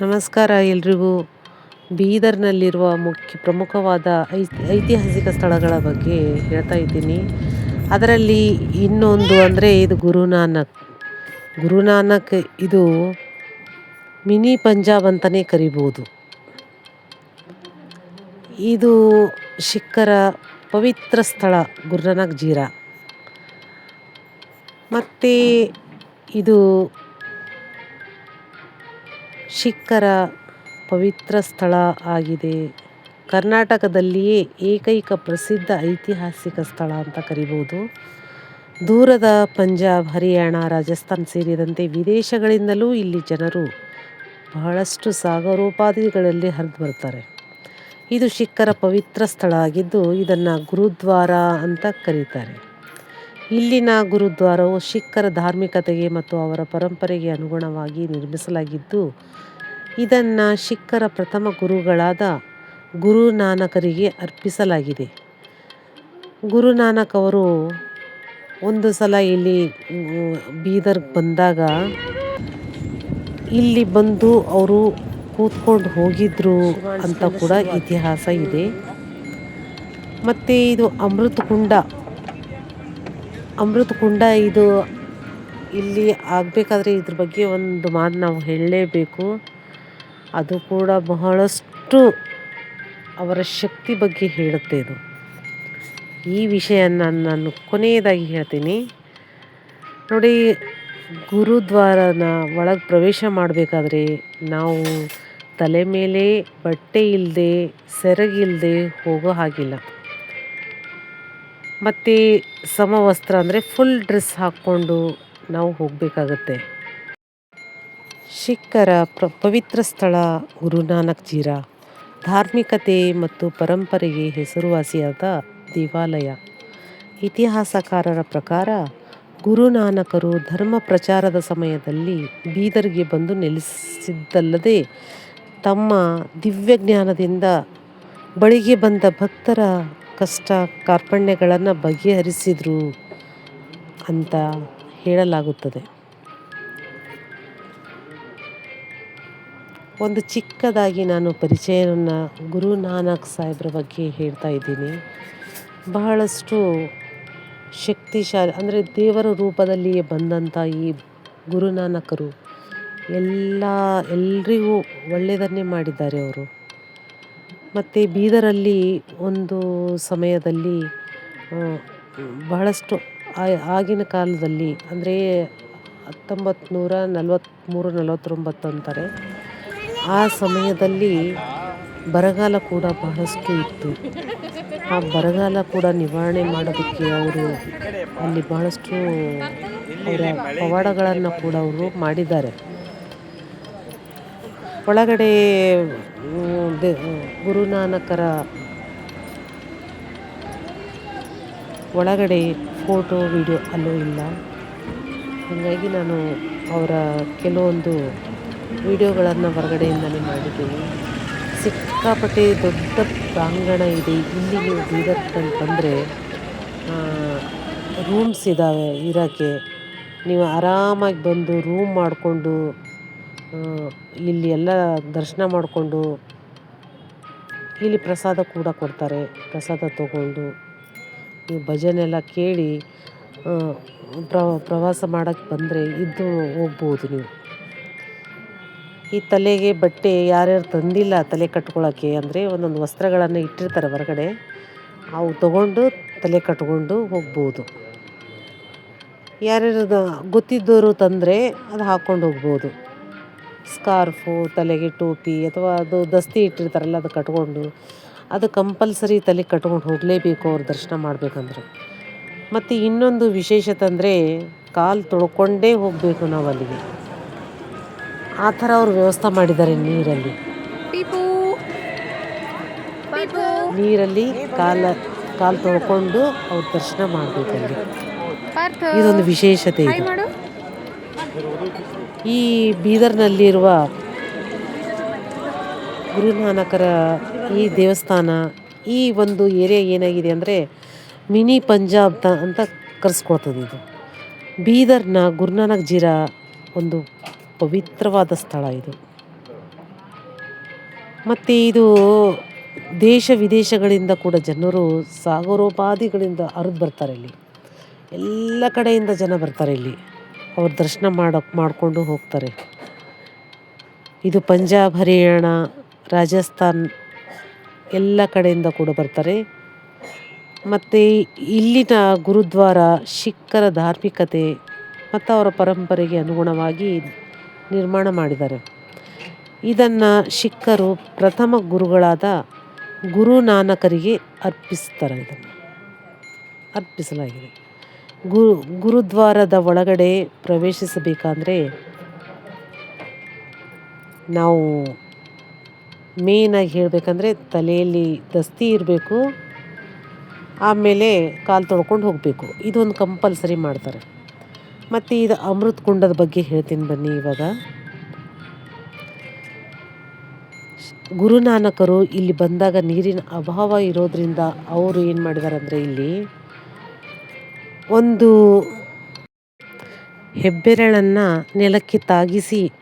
ನಮಸ್ಕಾರ ಎಲ್ರಿಗೂ. ಬೀದರ್ನಲ್ಲಿರುವ ಮುಖ್ಯ ಪ್ರಮುಖವಾದ ಐತಿಹಾಸಿಕ ಸ್ಥಳಗಳ ಬಗ್ಗೆ ಹೇಳ್ತಾ ಇದ್ದೀನಿ. ಅದರಲ್ಲಿ ಇನ್ನೊಂದು ಅಂದರೆ ಇದು ಗುರುನಾನಕ್. ಗುರುನಾನಕ್ ಇದು ಮಿನಿ ಪಂಜಾಬ್ ಅಂತಲೇ ಕರಿಬೋದು. ಇದು ಶಿಖರ ಪವಿತ್ರ ಸ್ಥಳ ಗುರುನಾನಕ್ ಜೀರಾ. ಮತ್ತು ಇದು ಸಿಖ್ಖರ ಪವಿತ್ರ ಸ್ಥಳ ಆಗಿದೆ. ಕರ್ನಾಟಕದಲ್ಲಿಯೇ ಏಕೈಕ ಪ್ರಸಿದ್ಧ ಐತಿಹಾಸಿಕ ಸ್ಥಳ ಅಂತ ಕರಿಬೋದು. ದೂರದ ಪಂಜಾಬ್, ಹರಿಯಾಣ, ರಾಜಸ್ಥಾನ್ ಸೇರಿದಂತೆ ವಿದೇಶಗಳಿಂದಲೂ ಇಲ್ಲಿ ಜನರು ಬಹಳಷ್ಟು ಸಾಗರೋಪಾದಿಗಳಲ್ಲಿ ಹರಿದು ಬರ್ತಾರೆ ಇದು ಸಿಖ್ಖರ ಪವಿತ್ರ ಸ್ಥಳ ಆಗಿದ್ದು ಇದನ್ನು ಗುರುದ್ವಾರ ಅಂತ ಕರೀತಾರೆ. ಇಲ್ಲಿನ ಗುರುದ್ವಾರವು ಸಿಖ್ಖರ ಧಾರ್ಮಿಕತೆಗೆ ಮತ್ತು ಅವರ ಪರಂಪರೆಗೆ ಅನುಗುಣವಾಗಿ ನಿರ್ಮಿಸಲಾಗಿದ್ದು, ಇದನ್ನು ಸಿಖ್ಖರ ಪ್ರಥಮ ಗುರುಗಳಾದ ಗುರುನಾನಕರಿಗೆ ಅರ್ಪಿಸಲಾಗಿದೆ. ಗುರುನಾನಕ್ ಅವರು ಒಂದು ಸಲ ಇಲ್ಲಿ ಬೀದರ್ಗೆ ಬಂದಾಗ ಇಲ್ಲಿ ಬಂದು ಅವರು ಕೂತ್ಕೊಂಡು ಹೋಗಿದ್ರು ಅಂತ ಕೂಡ ಇತಿಹಾಸ ಇದೆ. ಮತ್ತು ಇದು ಅಮೃತ ಕುಂಡ ಅಮೃತ ಕುಂಡ ಇದು ಇಲ್ಲಿ ಆಗಬೇಕಾದ್ರೆ ಇದ್ರ ಬಗ್ಗೆ ಒಂದು ಮಾತು ನಾವು ಹೇಳಲೇಬೇಕು. ಅದು ಕೂಡ ಬಹಳಷ್ಟು ಅವರ ಶಕ್ತಿ ಬಗ್ಗೆ ಹೇಳುತ್ತೆ ಇದು. ಈ ವಿಷಯನ ನಾನು ಕೊನೆಯದಾಗಿ ಹೇಳ್ತೀನಿ. ನೋಡಿ, ಗುರುದ್ವಾರನ ಒಳಗೆ ಪ್ರವೇಶ ಮಾಡಬೇಕಾದ್ರೆ ನಾವು ತಲೆ ಮೇಲೆ ಬಟ್ಟೆ ಇಲ್ಲದೆ, ಸೆರಗಿಲ್ಲದೆ ಹೋಗೋ ಹಾಗಿಲ್ಲ. ಮತ್ತು ಸಮವಸ್ತ್ರ ಅಂದರೆ ಫುಲ್ ಡ್ರೆಸ್ ಹಾಕ್ಕೊಂಡು ನಾವು ಹೋಗಬೇಕಾಗತ್ತೆ. ಸಿಖ್ಖರ ಪ್ರ, ಪವಿತ್ರ ಸ್ಥಳ ಗುರುನಾನಕ್ ಜೀರಾ. ಧಾರ್ಮಿಕತೆ ಮತ್ತು ಪರಂಪರೆಗೆ ಹೆಸರುವಾಸಿಯಾದ ದೇವಾಲಯ. ಇತಿಹಾಸಕಾರರ ಪ್ರಕಾರ ಗುರುನಾನಕರು ಧರ್ಮ ಪ್ರಚಾರದ ಸಮಯದಲ್ಲಿ ಬೀದರ್ಗೆ ಬಂದು ನೆಲೆಸಿದ್ದಲ್ಲದೆ ತಮ್ಮ ದಿವ್ಯ ಜ್ಞಾನದಿಂದ ಬಳಿಗೆ ಬಂದ ಭಕ್ತರ ಕಷ್ಟ ಕಾರ್ಪಣ್ಯಗಳನ್ನು ಬಗೆಹರಿಸಿದರು ಅಂತ ಹೇಳಲಾಗುತ್ತದೆ. ಒಂದು ಚಿಕ್ಕದಾಗಿ ನಾನು ಪರಿಚಯವನ್ನು ಗುರು ನಾನಕ್ ಸಾಹೇಬ್ರ ಬಗ್ಗೆ ಹೇಳ್ತಾ ಇದ್ದೀನಿ. ಬಹಳಷ್ಟು ಶಕ್ತಿಶಾಲಿ ಅಂದರೆ ದೇವರ ರೂಪದಲ್ಲಿಯೇ ಬಂದಂಥ ಈ ಗುರುನಾನಕರು ಎಲ್ಲ ಎಲ್ರಿಗೂ ಒಳ್ಳೆಯದನ್ನೇ ಮಾಡಿದ್ದಾರೆ ಅವರು. ಮತ್ತು ಬೀದರಲ್ಲಿ ಒಂದು ಸಮಯದಲ್ಲಿ ಬಹಳಷ್ಟು ಆಗಿನ ಕಾಲದಲ್ಲಿ, ಅಂದರೆ ಹತ್ತೊಂಬತ್ತು ನೂರ ನಲವತ್ತೊಂಬತ್ತು ಅಂತಾರೆ ಆ ಸಮಯದಲ್ಲಿ ಬರಗಾಲ ಕೂಡ ಬಹಳಷ್ಟು ಇತ್ತು. ಆ ಬರಗಾಲ ಕೂಡ ನಿವಾರಣೆ ಮಾಡೋದಕ್ಕೆ ಅವರು ಅಲ್ಲಿ ಬಹಳಷ್ಟು ಅವರ ಪವಾಡಗಳನ್ನು ಕೂಡ ಅವರು ಮಾಡಿದ್ದಾರೆ. ಒಳಗಡೆ ಗುರುನಾನಕರ ಒಳಗಡೆ ಫೋಟೋ, ವಿಡಿಯೋ ಅಲ್ಲೂ ಇಲ್ಲ. ಹಾಗಾಗಿ ನಾನು ಅವರ ಕೆಲವೊಂದು ವಿಡಿಯೋಗಳನ್ನು ಹೊರಗಡೆಯಿಂದಲೇ ಮಾಡಿದ್ದೀನಿ. ಸಿಕ್ಕಾಪಟ್ಟೆ ದೊಡ್ಡ ಪ್ರಾಂಗಣ ಇದೆ. ಇಲ್ಲಿ ನೀವು ಬೀದರ್ನಲ್ಲಿ ಬಂದರೆ ರೂಮ್ಸ್ ಇದ್ದಾವೆ ಇರೋಕ್ಕೆ. ನೀವು ಆರಾಮಾಗಿ ಬಂದು ರೂಮ್ ಮಾಡಿಕೊಂಡು ಇಲ್ಲಿ ಎಲ್ಲ ದರ್ಶನ ಮಾಡಿಕೊಂಡು ಇಲ್ಲಿ ಪ್ರಸಾದ ಕೂಡ ಕೊಡ್ತಾರೆ. ಪ್ರಸಾದ ತಗೊಂಡು ಈ ಭಜನೆ ಎಲ್ಲ ಕೇಳಿ ಪ್ರವಾಸ ಮಾಡೋಕ್ಕೆ ಬಂದರೆ ಇದ್ದು ಹೋಗ್ಬೋದು ನೀವು. ಈ ತಲೆಗೆ ಬಟ್ಟೆ ಯಾರ್ಯಾರು ತಂದಿಲ್ಲ ತಲೆ ಕಟ್ಕೊಳ್ಳೋಕ್ಕೆ ಅಂದರೆ ಒಂದೊಂದು ವಸ್ತ್ರಗಳನ್ನು ಇಟ್ಟಿರ್ತಾರೆ ಹೊರಗಡೆ, ಅವು ತಗೊಂಡು ತಲೆ ಕಟ್ಕೊಂಡು ಹೋಗ್ಬೋದು. ಯಾರ್ಯಾರು ಗೊತ್ತಿದ್ದವರು ತಂದರೆ ಅದು ಹಾಕ್ಕೊಂಡು ಹೋಗ್ಬೋದು. ಸ್ಕಾರ್ಫು ತಲೆಗೆ ಟೋಪಿ ಅಥವಾ ಅದು ದಸ್ತಿ ಇಟ್ಟಿರ್ತಾರಲ್ಲ ಅದು ಕಟ್ಕೊಂಡು ಅದು ಕಂಪಲ್ಸರಿ ತಲೆ ಕಟ್ಕೊಂಡು ಹೋಗಲೇಬೇಕು ಅವ್ರು ದರ್ಶನ ಮಾಡಬೇಕಂದ್ರೆ. ಮತ್ತು ಇನ್ನೊಂದು ವಿಶೇಷತೆ ಅಂದರೆ ಕಾಲು ತೊಳ್ಕೊಂಡೇ ಹೋಗಬೇಕು ನಾವು ಅಲ್ಲಿಗೆ. ಆ ಥರ ಅವ್ರು ವ್ಯವಸ್ಥೆ ಮಾಡಿದ್ದಾರೆ ನೀರಲ್ಲಿ. ನೀರಲ್ಲಿ ಕಾಲ ಕಾಲು ತೊಳ್ಕೊಂಡು ಅವ್ರು ದರ್ಶನ ಮಾಡಬೇಕಲ್ಲಿ ಇದೊಂದು ವಿಶೇಷತೆ ಇದೆ. ಈ ಬೀದರ್ನಲ್ಲಿರುವ ಗುರುನಾನಕರ ಈ ದೇವಸ್ಥಾನ, ಈ ಒಂದು ಏರಿಯಾ ಏನಾಗಿದೆ ಅಂದರೆ ಮಿನಿ ಪಂಜಾಬ್ ತ ಅಂತ ಕರೆಸ್ಕೊಳ್ತದೆ ಇದು. ಬೀದರ್ನ ಗುರುನಾನಕ್ ಜೀರಾ ಒಂದು ಪವಿತ್ರವಾದ ಸ್ಥಳ ಇದು. ಮತ್ತು ಇದು ದೇಶ ವಿದೇಶಗಳಿಂದ ಕೂಡ ಜನರು ಸಾಗರೋಪಾದಿಗಳಿಂದ ಹರಿದು ಬರ್ತಾರೆ ಇಲ್ಲಿ. ಎಲ್ಲ ಕಡೆಯಿಂದ ಜನ ಬರ್ತಾರೆ ಇಲ್ಲಿ. ಅವ್ರ ದರ್ಶನ ಮಾಡೋಕ್ಕೆ ಮಾಡಿಕೊಂಡು ಹೋಗ್ತಾರೆ. ಇದು ಪಂಜಾಬ್, ಹರಿಯಾಣ, ರಾಜಸ್ಥಾನ್ ಎಲ್ಲ ಕಡೆಯಿಂದ ಕೂಡ ಬರ್ತಾರೆ. ಮತ್ತು ಇಲ್ಲಿನ ಗುರುದ್ವಾರ ಸಿಖ್ಖರ ಧಾರ್ಮಿಕತೆ ಮತ್ತು ಅವರ ಪರಂಪರೆಗೆ ಅನುಗುಣವಾಗಿ ನಿರ್ಮಾಣ ಮಾಡಿದ್ದಾರೆ. ಇದನ್ನು ಸಿಖ್ಖರು ಪ್ರಥಮ ಗುರುಗಳಾದ ಗುರು ನಾನಕರಿಗೆ ಅರ್ಪಿಸ್ತಾರೆ ಇದನ್ನು. ಅರ್ಪಿಸಲಾಗಿದೆ. ಗುರು, ಗುರುದ್ವಾರದ ಒಳಗಡೆ ಪ್ರವೇಶಿಸಬೇಕಂದ್ರೆ ನಾವು ಮೇಯ್ನಾಗಿ ಹೇಳಬೇಕಂದ್ರೆ ತಲೆಯಲ್ಲಿ ದಸ್ತಿ ಇರಬೇಕು, ಆಮೇಲೆ ಕಾಲು ತೊಳ್ಕೊಂಡು ಹೋಗಬೇಕು. ಇದೊಂದು ಕಂಪಲ್ಸರಿ ಮಾಡ್ತಾರೆ. ಮತ್ತು ಇದು ಅಮೃತ ಕುಂಡದ ಬಗ್ಗೆ ಹೇಳ್ತೀನಿ ಬನ್ನಿ ಇವಾಗ. ಗುರುನಾನಕರು ಇಲ್ಲಿ ಬಂದಾಗ ನೀರಿನ ಅಭಾವ ಇರೋದ್ರಿಂದ ಅವರು ಏನು ಮಾಡಿದಾರೆ ಅಂದರೆ ಇಲ್ಲಿ ಒಂದು ಹೆಬ್ಬೆರಳನ್ನು ನೆಲಕ್ಕೆ ತಾಗಿಸಿ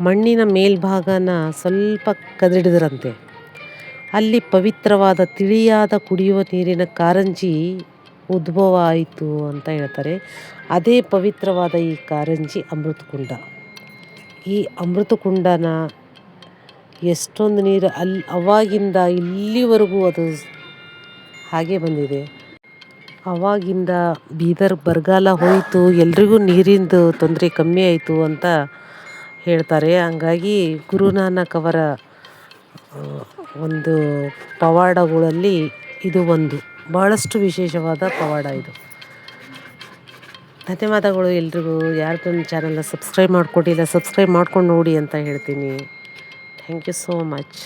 ಮಣ್ಣಿನ ಮೇಲ್ಭಾಗನ ಸ್ವಲ್ಪ ಕದಿಡಿದ್ರಂತೆ. ಅಲ್ಲಿ ಪವಿತ್ರವಾದ ತಿಳಿಯಾದ ಕುಡಿಯುವ ನೀರಿನ ಕಾರಂಜಿ ಉದ್ಭವ ಆಯಿತು ಅಂತ ಹೇಳ್ತಾರೆ. ಅದೇ ಪವಿತ್ರವಾದ ಈ ಕಾರಂಜಿ ಅಮೃತಕುಂಡ. ಈ ಅಮೃತಕುಂಡನ ಎಷ್ಟೊಂದು ನೀರು ಅಲ್ಲಿ ಅವಾಗಿಂದ ಇಲ್ಲಿವರೆಗೂ ಅದು ಹಾಗೆ ಬಂದಿದೆ. ಅವಾಗಿಂದ ಬೀದರ್ ಬರಗಾಲ ಹೋಯಿತು, ಎಲ್ರಿಗೂ ನೀರಿಂದು ತೊಂದರೆ ಕಮ್ಮಿ ಆಯಿತು ಅಂತ ಹೇಳ್ತಾರೆ. ಹಂಗಾಗಿ ಗುರುನಾನಕ್ ಅವರ ಒಂದು ಪವಾಡಗಳಲ್ಲಿ ಇದು ಒಂದು ಭಾಳಷ್ಟು ವಿಶೇಷವಾದ ಪವಾಡ ಇದು. ಧನ್ಯವಾದಗಳು ಎಲ್ರಿಗೂ. ಯಾರು ನನ್ನ ಚಾನಲ್ನ ಸಬ್ಸ್ಕ್ರೈಬ್ ಮಾಡಿಕೊಟ್ಟಿಲ್ಲ ಸಬ್ಸ್ಕ್ರೈಬ್ ಮಾಡ್ಕೊಂಡು ನೋಡಿ ಅಂತ ಹೇಳ್ತೀನಿ. Thank you so much